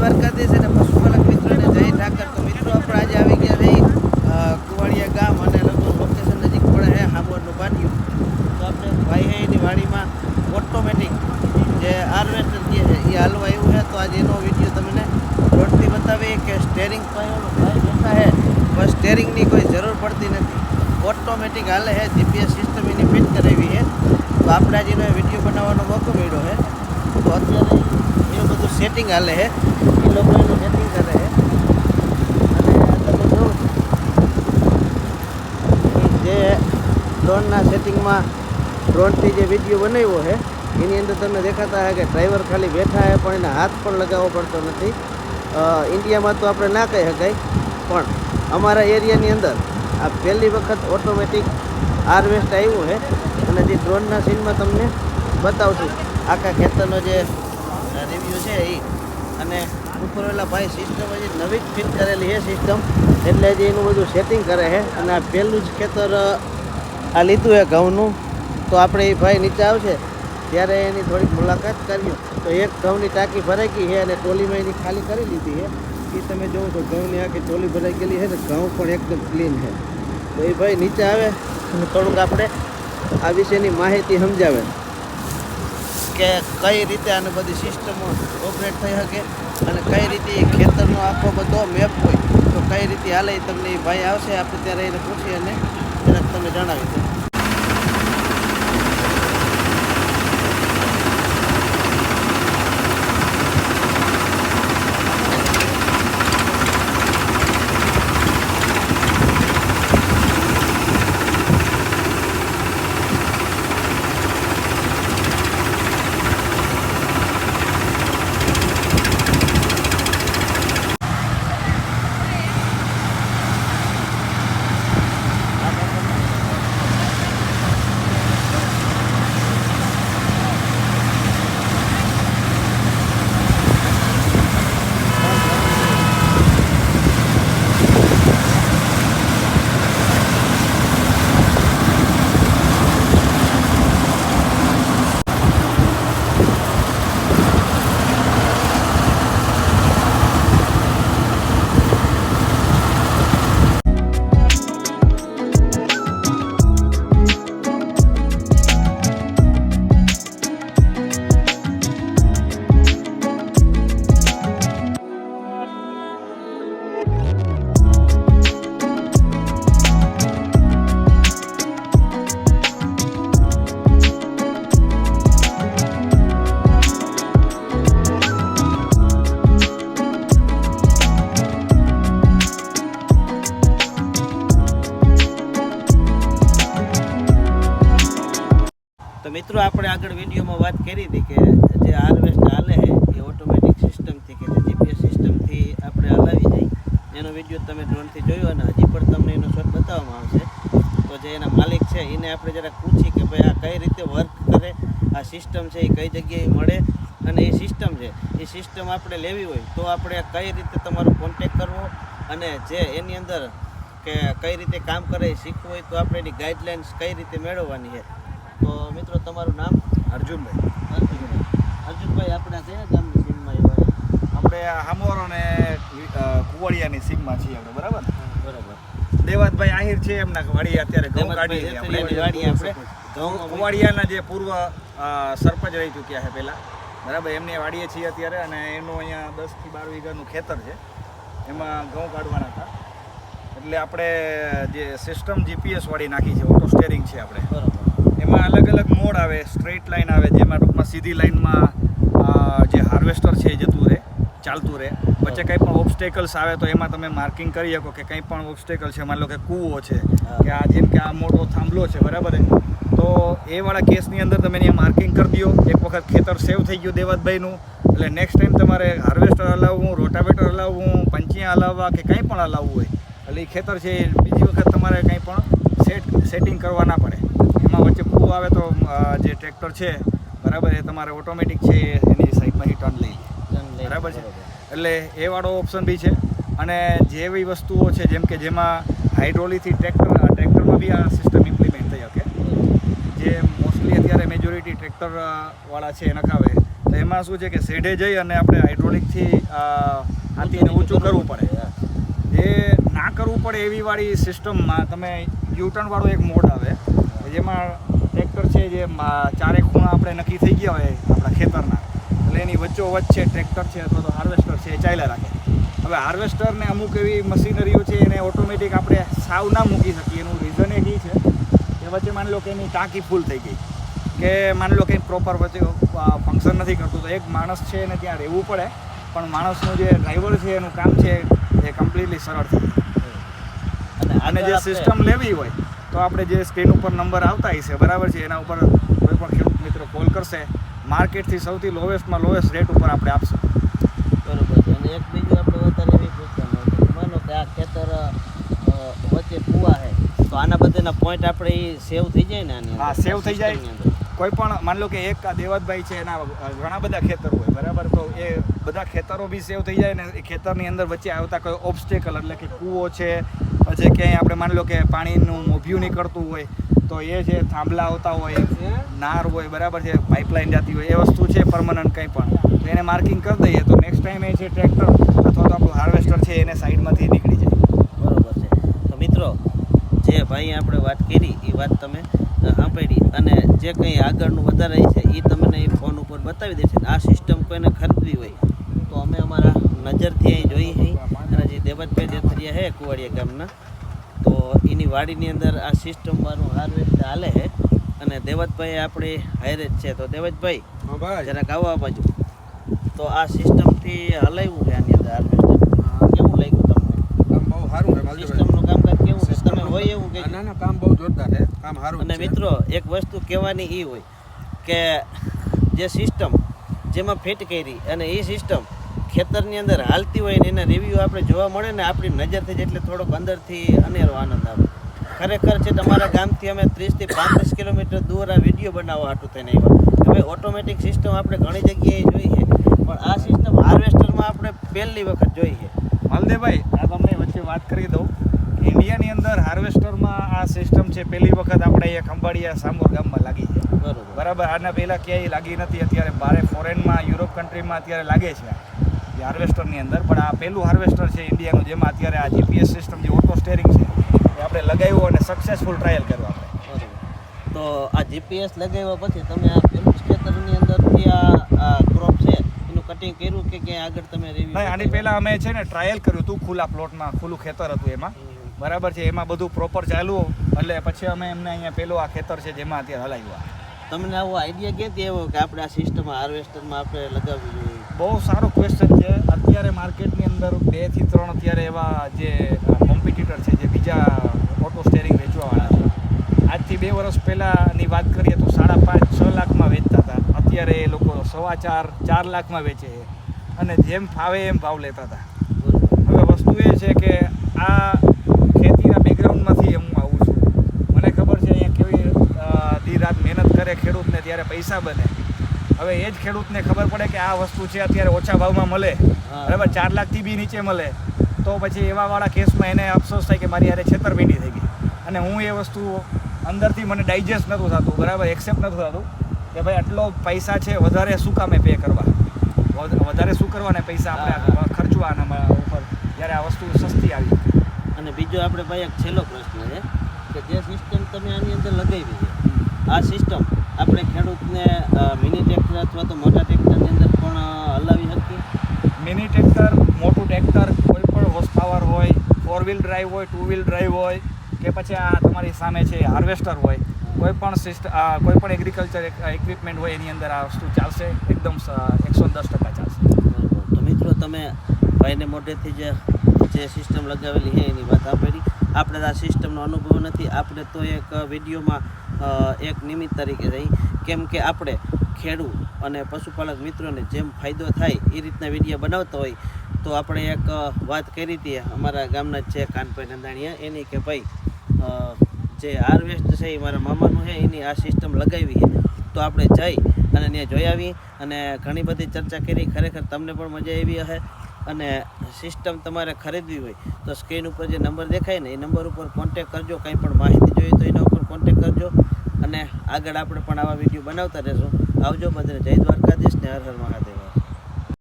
દ્વારકાધીશ અને પશુપાલક મિત્રોને જય ઠાકર. તો મિત્રો, આપણે આજે આવી ગયા રહી કુવાડિયા ગામ અને લગભગ લોકેશન નજીક પડે છે હામોરનું પાટિયું તો આપણે ભાઈ એની વાડીમાં ઓટોમેટિક જે હાર્વેસ્ટર જે છે, એ હાલવા આવ્યું છે. તો આજે એનો વીડિયો તમને રોડથી બતાવી કે સ્ટેરિંગ ભાઈ બેઠા છે બસ સ્ટેરિંગની કોઈ જરૂર પડતી નથી. ઓટોમેટિક હાલે છે જીપીએસ સિસ્ટમ એની ફિટ કરાવી છે. તો આપણે આજે વીડિયો બનાવવાનો મોકો મળ્યો છે. તો અત્યારે એ બધું સેટિંગ હાલે છે. સેટિંગ કરે છે. અને તમે જો જે ડ્રોનના સેટિંગમાં ડ્રોનથી જે વીડિયો બનાવ્યો છે, એની અંદર તમને દેખાતા હોય કે ડ્રાઈવર ખાલી બેઠા છે, પણ એને હાથ પણ લગાવવો પડતો નથી. ઇન્ડિયામાં તો આપણે ના કહી શકાય, પણ અમારા એરિયાની અંદર આ પહેલી વખત ઓટોમેટિક હાર્વેસ્ટ આવ્યું છે, અને જે ડ્રોનના સીનમાં તમને બતાવશું. આખા ખેતરનો જે રિવ્યૂ છે એ અને ઉપરવેલા ભાઈ સિસ્ટમ હજી નવી જ ફિટ કરેલી છે સિસ્ટમ એટલે જે એનું બધું સેટિંગ કરે છે. અને આ પહેલું જ ખેતર આ લીધું છે ઘઉંનું. તો આપણે એ ભાઈ નીચે આવશે. ત્યારે એની થોડીક મુલાકાત કરીએ. તો એક ઘઉંની ટાંકી ભરાઈ ગઈ છે અને ટોલીમાં એની ખાલી કરી લીધી છે. એ તમે જોવો તો ઘઉંની આખી ટોલી ભરાઈ ગયેલી છે ને ઘઉં પણ એકદમ ક્લીન છે. તો એ ભાઈ નીચે આવે અને થોડુંક આપણે આ વિશેની માહિતી સમજાવે. કે કઈ રીતે આને બધી સિસ્ટમો ઓપરેટ થઈ શકે અને કઈ રીતે ખેતરનો આખો બધો મેપ હોય, તો કઈ રીતે હાલે તમને ભાઈ આવશે, આપણે ત્યારે એને પૂછી અને જરાક તમે જણાવી દો મિત્રો, આપણે આગળ વિડીયોમાં વાત કરી હતી કે જે હાર્વેસ્ટ હાલે છે, એ ઓટોમેટિક સિસ્ટમથી કે જીપીએસ સિસ્ટમથી આપણે હલાવી જાય. એનો વીડિયો તમે ડ્રોનથી જોયો અને હજી પણ તમને એનો શોટ બતાવવામાં આવશે. તો જે એના માલિક છે, એને આપણે જરાક પૂછી કે ભાઈ આ કઈ રીતે વર્ક કરે, આ સિસ્ટમ છે, એ કઈ જગ્યાએ મળે અને એ સિસ્ટમ છે, એ સિસ્ટમ આપણે લેવી હોય તો આપણે કઈ રીતે તમારો કોન્ટેક કરવો અને જે એની અંદર કે કઈ રીતે કામ કરે શીખવું હોય તો આપણે એની ગાઈડલાઇન્સ કઈ રીતે મેળવવાની છે. તો મિત્રો તમારું નામ? અર્જુનભાઈ. અર્જુનભાઈ. અર્જુનભાઈ છે કયા ગામની સીમમાં આપણે હામોર અને અ, કુવાડિયાની સીમમાં છીએ આપણે બરાબર? બરાબર. દેવાતભાઈ આહિર છે એમના વાડી અત્યારે ઘઉં કાઢી વાડી આપણે ઘઉં કુવાડિયાના જે પૂર્વ સરપંચ રહી ચૂક્યા છે પહેલાં. બરાબર એમની વાડીએ છીએ અત્યારે અને એનું અહીંયા દસથી બાર વીઘાનું ખેતર છે. એમાં ઘઉં કાઢવાના હતા. એટલે આપણે જે સિસ્ટમ જીપીએસ વાળી નાખી છે ઓટો સ્ટેરિંગ છે આપણે. બરાબર. અલગ અલગ મોડ આવે સ્ટ્રેટ લાઇન આવે જેમાં ટૂંકમાં સીધી લાઇનમાં જે હાર્વેસ્ટર છે એ જતું રહે ચાલતું રહે. વચ્ચે કંઈ પણ ઓબ્સ્ટેકલ્સ આવે તો એમાં તમે માર્કિંગ કરી શકો કે કંઈ પણ ઓબ્સ્ટેકલ છે. માની લો કે કૂવો છે કે આ જેમ કે આ મોટો થાંભલો છે બરાબર તો એ વાળા કેસની અંદર તમે અહીંયા માર્કિંગ કરી દો. એક વખત ખેતર સેવ થઈ ગયું દેવતભાઈનું એટલે નેક્સ્ટ ટાઈમ તમારે હાર્વેસ્ટર હલાવવું રોટાવેટર હલાવવું પંચિયા હલાવવા કે કંઈ પણ હલાવવું હોય એટલે એ ખેતર છે એ બીજી વખત તમારે કંઈ પણ સેટ સેટિંગ કરવા ના પડે. એમાં વચ્ચે પૂ આવે તો જે ટ્રેક્ટર છે બરાબર એ તમારે ઓટોમેટિક છે એની સાઈડમાંથી ટર્ન લઈ બરાબર છે? એટલે એ વાળો ઓપ્શન બી છે. અને જેવી વસ્તુઓ છે જેમ કે જેમાં હાઇડ્રોલિકથી ટ્રેક્ટર ટ્રેક્ટરમાં બી આ સિસ્ટમ ઇમ્પ્લિમેન્ટ થઈ શકે. જે મોસ્ટલી અત્યારે મેજોરિટી ટ્રેક્ટરવાળા છે એ નખાવે તો એમાં શું છે કે શેઢે જઈ અને આપણે હાઇડ્રોલિકથી હાથીને ઊંચું કરવું પડે એ ના કરવું પડે એવી વાળી સિસ્ટમમાં તમે યુટર્નવાળો એક મોડ આવે. જેમાં ટ્રેક્ટર છે જે ચારેક ખૂણા આપણે નક્કી થઈ ગયા હોય આપણા ખેતરના. એટલે એની વચ્ચોવચ્ચ છે ટ્રેક્ટર છે અથવા તો હાર્વેસ્ટર છે એ ચાલ્યા રાખે. હવે હાર્વેસ્ટરને અમુક એવી મશીનરીઓ છે એને ઓટોમેટિક આપણે સાવ ના મૂકી શકીએ. એનું રીઝન એ છે કે વચ્ચે માની લો કે એની ટાંકી ફૂલ થઈ ગઈ. કે માની લો કે પ્રોપર વચ્ચે ફંક્શન નથી કરતું તો એક માણસ છે એને ત્યાં રહેવું પડે. પણ માણસનું જે ડ્રાઈવર છે એનું કામ છે એ કમ્પ્લીટલી સરળ થઈ અને જે સિસ્ટમ લેવી હોય તો આપણે જે સ્ક્રીન ઉપર નંબર આવતા હશે બરાબર છે? એના ઉપર કોઈ પણ ખેડૂત મિત્રો કોલ કરશે. માર્કેટથી સૌથી લોવેસ્ટમાં લોવેસ્ટ રેટ ઉપર આપણે આપશું. બરોબર છે. અને એક બીજું આપણે વધારે એવી પૂછવાનું માનો કે આ ખેતર વચ્ચે કૂવા છે તો આના બધાના પોઈન્ટ આપણે સેવ થઈ જાય ને આની હા, સેવ થઈ જાય. કોઈ પણ માની લો કે એક આ દેવતભાઈ છે એના ઘણા બધા ખેતર હોય બરાબર? તો એ બધા ખેતરો બી સેવ થઈ જાય ને એ ખેતરની અંદર વચ્ચે આવતા કોઈ ઓબ્સ્ટેકલ એટલે કે કૂવો છે પછી ક્યાંય આપણે માની લો કે પાણીનું મોભ્યું નીકળતું હોય, તો એ જે થાંભલા આવતા હોય, નાર હોય, બરાબર છે પાઇપલાઇન જતી હોય, એ વસ્તુ છે પરમનન્ટ કંઈ પણ. તો એને માર્કિંગ કરી દઈએ, તો નેક્સ્ટ ટાઈમ એ છે ટ્રેક્ટર અથવા તો આપણું હાર્વેસ્ટર છે, એને સાઈડમાંથી નીકળી જાય. બરાબર છે. તો મિત્રો, જે ભાઈ આપણે વાત કરી, એ વાત તમે સાંભળી અને જે કંઈ આગળનું વધારે છે એ તમને એ ફોન ઉપર બતાવી દેશે. આ સિસ્ટમ કોઈને ખરીદવી હોય, તો અમે અમારા નજરથી અહીં જોઈ જે દેવતભાઈ દેથરિયા હે કુવાડિયા ગામના તો એની વાડીની અંદર આ સિસ્ટમ મારું હાર્વેસ્ટ હાલે છે અને દેવતભાઈ આપણે હારે જ છે. તો દેવતભાઈ જરાક આવો આ બાજુ. તો આ સિસ્ટમથી હલાવ્યું છે આની અંદર હાર્વેસ્ટર કેવું લાગ્યું તમને? બહુ સારું સિસ્ટમનું કામકાજ કેવું છે? તમે હોય એવું કે ના ના કામ બહુ જોરદાર છે. કામ સારું અને મિત્રો એક વસ્તુ કહેવાની એ હોય કે જે સિસ્ટમ જેમાં ફિટ કરી અને એ સિસ્ટમ ખેતરની અંદર હાલતી હોય ને એના રિવ્યૂ આપણે જોવા મળે ને આપણી નજરથી જ એટલે થોડોક અંદરથી અનેરો આનંદ આવે. ખરેખર છે તમારા ગામથી અમે ત્રીસથી પાંત્રીસ કિલોમીટર દૂર આ વીડિયો બનાવવા હાટું થઈને આવ્યા. હવે ઓટોમેટિક સિસ્ટમ આપણે ઘણી જગ્યાએ જોઈ છે પણ આ સિસ્ટમ હાર્વેસ્ટરમાં આપણે પહેલી વખત જોઈ છે માલદેવભાઈ આ તમને વચ્ચે વાત કરી દઉં. ઇન્ડિયાની અંદર હાર્વેસ્ટરમાં આ સિસ્ટમ છે પહેલી વખત આપણે અહીંયા ખંભાળિયા સામોર ગામમાં લાગી છે. બરોબર. બરાબર આના પહેલાં ક્યાંય લાગી નથી અત્યારે બારે ફોરેનમાં યુરોપ કન્ટ્રીમાં અત્યારે લાગે છે. જે હાર્વેસ્ટરની અંદર. પણ આ પહેલું હાર્વેસ્ટર છે ઇન્ડિયાનું જેમાં અત્યારે આ જીપીએસ સિસ્ટમ જે ઓટો સ્ટેરિંગ છે એ આપણે લગાવ્યું અને સક્સેસફુલ ટ્રાયલ કર્યો આપણે. તો આ જીપીએસ લગાવ્યા પછી તમે આ પેલું ખેતરની અંદરથી આ આ ક્રોપ છે એનું કટિંગ કર્યું કે ક્યાંય આગળ તમે રિવ્યુ નહીં આની પહેલાં અમે છે ને ટ્રાયલ કર્યું હતું ખુલ્લા પ્લોટમાં ખુલ્લું ખેતર હતું એમાં. બરાબર છે એમાં બધું પ્રોપર ચાલુ. એટલે પછી અમે એમને અહીંયા પેલું આ ખેતર છે જેમાં અત્યારે હલાવ્યું તમને આવો આઈડિયા ક્યાંથી આવ્યો કે આપણે આ સિસ્ટમ હાર્વેસ્ટરમાં આપણે લગાવવી જોઈએ? બહુ સારો ક્વેશ્ચન છે. અત્યારે માર્કેટની અંદર બેથી ત્રણ અત્યારે એવા જે કોમ્પિટિટર છે જે બીજા ઓટો સ્ટેરિંગ વેચવાવાળા છે. આજથી બે વર્ષ પહેલાંની વાત કરીએ તો સાડા પાંચ, છ લાખમાં વેચતા હતા. અત્યારે એ લોકો સવા ચાર ચાર લાખમાં વેચે અને જેમ ફાવે એમ ભાવ લેતા હતા. હવે વસ્તુ એ છે કે આ ખેતીના બેકગ્રાઉન્ડમાંથી હું આવું છું. મને ખબર છે અહીંયા કેવી દી રાત મહેનત કરે, ખેડૂતને ત્યારે પૈસા બને. હવે એ જ ખેડૂતને ખબર પડે કે આ વસ્તુ છે અત્યારે ઓછા ભાવમાં મળે. બરાબર? ચાર લાખથી બી નીચે મળે. તો પછી એવા વાળા કેસમાં એને અફસોસ થાય કે મારી યારે છેતરપિંડી થઈ ગઈ. અને હું એ વસ્તુ અંદરથી મને ડાયજેસ્ટ નહોતું થતું બરાબર? એક્સેપ્ટ નહોતું થતું કે ભાઈ આટલો પૈસા છે વધારે શું કામે પે કરવા? વધ- વધારે શું કરવાને પૈસા આપણે ખર્ચવાના ઉપર. જ્યારે આ વસ્તુ સસ્તી આવી. અને બીજો આપણે ભાઈ એક છેલ્લો પ્રશ્ન છે કે જે સિસ્ટમ તમે આની અંદર લગાવી છે આ સિસ્ટમ આપણે ખેડૂતને મિની ટ્રેક્ટર અથવા તો મોટા ટ્રેક્ટરની અંદર પણ હલાવી શકીએ? મિની ટ્રેક્ટર મોટું ટ્રેક્ટર કોઈ પણ હોર્સ પાવર હોય ફોર વ્હીલ ડ્રાઈવ હોય ટુ વ્હીલ ડ્રાઈવ હોય કે પછી આ તમારી સામે છે હાર્વેસ્ટર હોય કોઈ પણ સિસ્ટમ કોઈ પણ એગ્રીકલ્ચર ઇક્વિપમેન્ટ હોય એની અંદર આ વસ્તુ ચાલશે એકદમ એકસો દસ ટકા ચાલશે. તો મિત્રો તમે ભાઈને મોઢેથી જે જે સિસ્ટમ લગાવેલી છે એની વાત સાંભળી? આપણે આ સિસ્ટમનો અનુભવ નથી. આપણે તો એક વિડીયોમાં એક નિમિત્ત તરીકે રહી. કેમ કે આપણે ખેડૂત અને પશુપાલક મિત્રોને જેમ ફાયદો થાય એ રીતના વીડિયો બનાવતા હોય, તો આપણે એક વાત કરી હતી અમારા ગામના છે કાનભાઈ નંદાણીયા. એની કે ભાઈ જે હાર્વેસ્ટ છે એ મારા મામાનું છે, એની આ સિસ્ટમ લગાવી તો આપણે જઈ અને ત્યાં જોઈ આવી અને ઘણી બધી ચર્ચા કરી. ખરેખર તમને પણ મજા આવી હશે. અને સિસ્ટમ તમારે ખરીદવી હોય, તો સ્ક્રીન ઉપર જે નંબર દેખાય ને, એ નંબર ઉપર કોન્ટેક કરજો, કંઈ પણ માહિતી જોઈએ તો એના ઉપર કોન્ટેક કરજો. અને આગળ આપણે પણ આવા વીડિયો બનાવતા રહેશું. આવજો બધાને જય દ્વારકાધીશ ને હર હર મહાદેવ.